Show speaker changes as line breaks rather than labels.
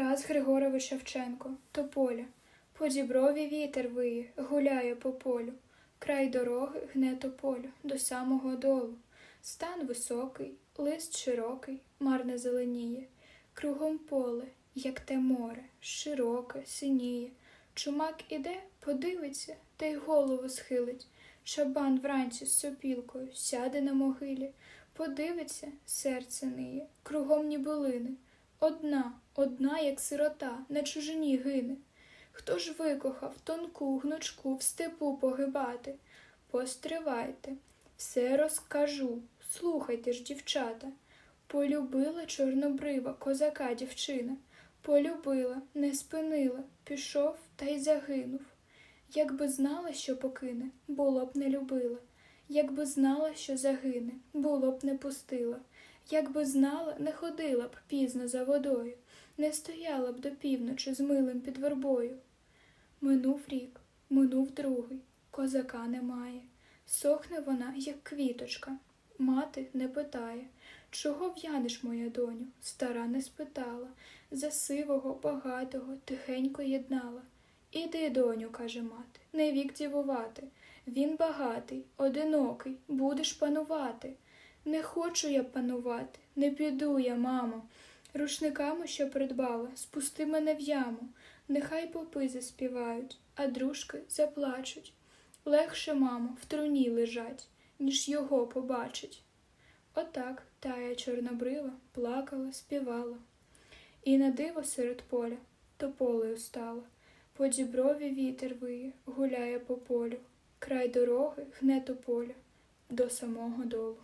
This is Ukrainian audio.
Тарас Григорович Шевченко, Тополя. По діброві вітер виє, гуляє по полю. Край дороги гне тополю до самого долу. Стан високий, лист широкий, марне зеленіє. Кругом поле, як те море, широке, синіє. Чумак іде, подивиться, та й голову схилить. Шабан вранці з сопілкою сяде на могилі, подивиться, серце ниє, кругом ніби лине. Одна, одна, як сирота, на чужині гине. Хто ж викохав тонку гнучку в степу погибати? Постривайте, все розкажу, слухайте ж, дівчата. Полюбила чорнобрива козака дівчина, полюбила, не спинила, пішов та й загинув. Якби знала, що покине, було б не любила. Якби знала, що загине, було б не пустила. Якби знала, не ходила б пізно за водою, не стояла б до півночі з милим під вербою. Минув рік, минув другий, козака немає. Сохне вона, як квіточка. Мати не питає, чого в'янеш, моя доню? Стара не спитала, за сивого, багатого тихенько єднала. Іди, доню, каже мати, не вік дівувати. Він багатий, одинокий, будеш панувати. Не хочу я панувати, не піду я, мамо. Рушниками, що придбала, спусти мене в яму. Нехай попи заспівають, а дружки заплачуть. Легше, мамо, в труні лежать, ніж його побачить. Отак тая чорнобрива плакала, співала. І на диво серед поля тополею стала. По діброві вітер виє, гуляє по полю. Край дороги гне тополя до самого долу.